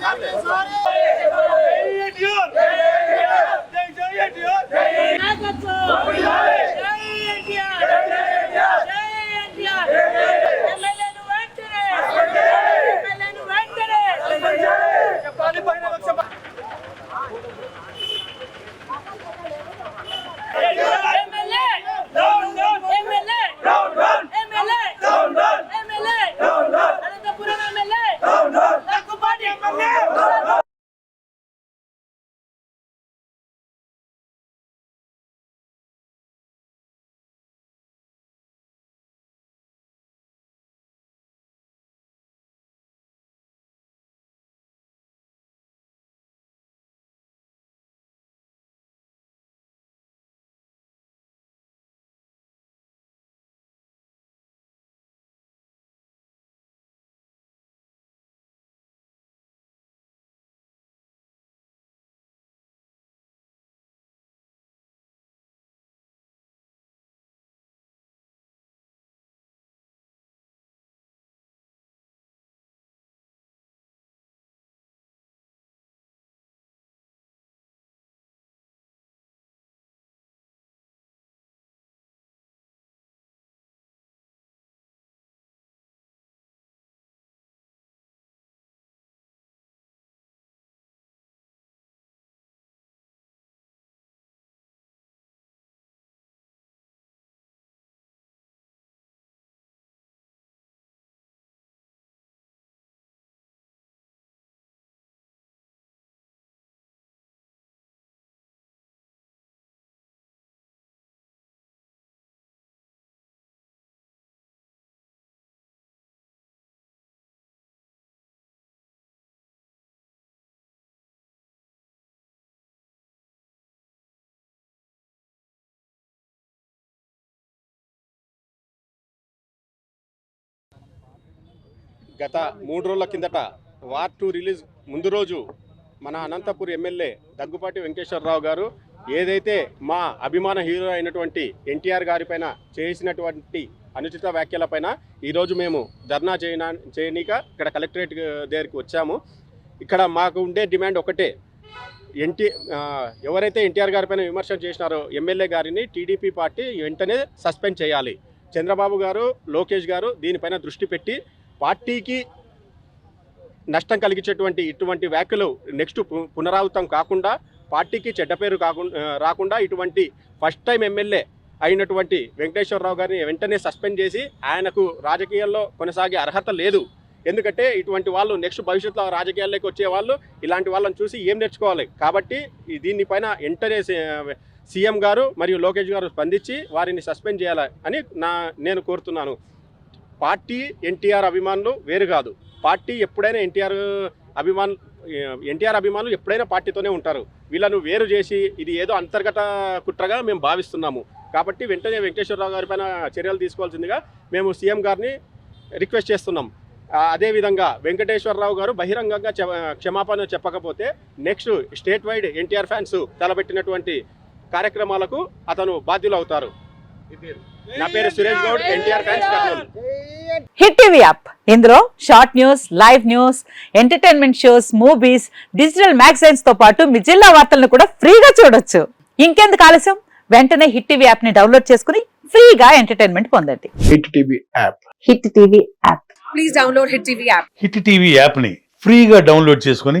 Dale. గత మూడు రోజుల కిందట వార్ టూ రిలీజ్ ముందు రోజు మన అనంతపూర్ ఎమ్మెల్యే దగ్గుపాటి వెంకటేశ్వరరావు గారు ఏదైతే మా అభిమాన హీరో అయినటువంటి ఎన్టీఆర్ గారిపైన చేసినటువంటి అనుచిత వ్యాఖ్యలపైన ఈరోజు మేము ధర్నా చేయనా చేయనీక ఇక్కడ కలెక్టరేట్ దగ్గరికి వచ్చాము. ఇక్కడ మాకు ఉండే డిమాండ్ ఒకటే. ఎన్టీ ఎవరైతే ఎన్టీఆర్ గారిపైన విమర్శలు విమర్శ చేసినారో ఎమ్మెల్యే గారిని టీడీపీ పార్టీ వెంటనే సస్పెండ్ చేయాలి. చంద్రబాబు గారు లోకేష్ గారు దీనిపైన దృష్టి పెట్టి పార్టీకి నష్టం కలిగించేటువంటి ఇటువంటి వ్యాఖ్యలు నెక్స్ట్ పు- పునరావృతం కాకుండా పార్టీకి చెడ్డ పేరు కాకుండా రాకుండా ఇటువంటి ఫస్ట్ టైం ఎమ్మెల్యే అయినటువంటి వెంకటేశ్వరరావు గారిని వెంటనే సస్పెండ్ చేసి ఆయనకు రాజకీయాల్లో కొనసాగే అర్హత లేదు. ఎందుకంటే ఇటువంటి వాళ్ళు నెక్స్ట్ భవిష్యత్తులో రాజకీయాల్లోకి వచ్చే వాళ్ళు ఇలాంటి వాళ్ళని చూసి ఏం నేర్చుకోవాలి? కాబట్టి దీనిపైన వెంటనే సీఎం గారు మరియు లోకేష్ గారు స్పందించి వారిని సస్పెండ్ చేయాలి అని నా నేను కోరుతున్నాను. పార్టీ ఎన్టీఆర్ అభిమానులు వేరు కాదు. పార్టీ ఎప్పుడైనా ఎన్టీఆర్ అభిమాన్ ఎన్టీఆర్ అభిమానులు ఎప్పుడైనా పార్టీతోనే ఉంటారు. వీళ్ళను వేరు చేసి ఇది ఏదో అంతర్గత కుట్రగా మేము భావిస్తున్నాము. కాబట్టి వెంటనే వెంకటేశ్వరరావు గారి పైన చర్యలు తీసుకోవాల్సిందిగా మేము సీఎం గారిని రిక్వెస్ట్ చేస్తున్నాం. అదేవిధంగా వెంకటేశ్వరరావు గారు బహిరంగంగా క్షమాపణ చెప్పకపోతే next state wide NTR fans తలపెట్టినటువంటి కార్యక్రమాలకు అతను బాధ్యులు అవుతారు నా పేరు Suresh Goud NTR fans Kurnool. Hit TV app. ఇందులో short news live news entertainment shows movies digital మ్యాగజైన్స్తో పాటు మీ జిల్లా వార్తలను కూడా ఫ్రీగా చూడొచ్చు. ఇంకెందుకు ఆలస్యం? వెంటనే హిట్ టీవీ యాప్ని డౌన్లోడ్ చేసుకుని ఫ్రీగా ఎంటర్టైన్మెంట్ పొందండి. Hit TV app. Hit TV app. Please download Hit TV app. Hit TV యాప్ని ఫ్రీగా డౌన్లోడ్ చేసుకొని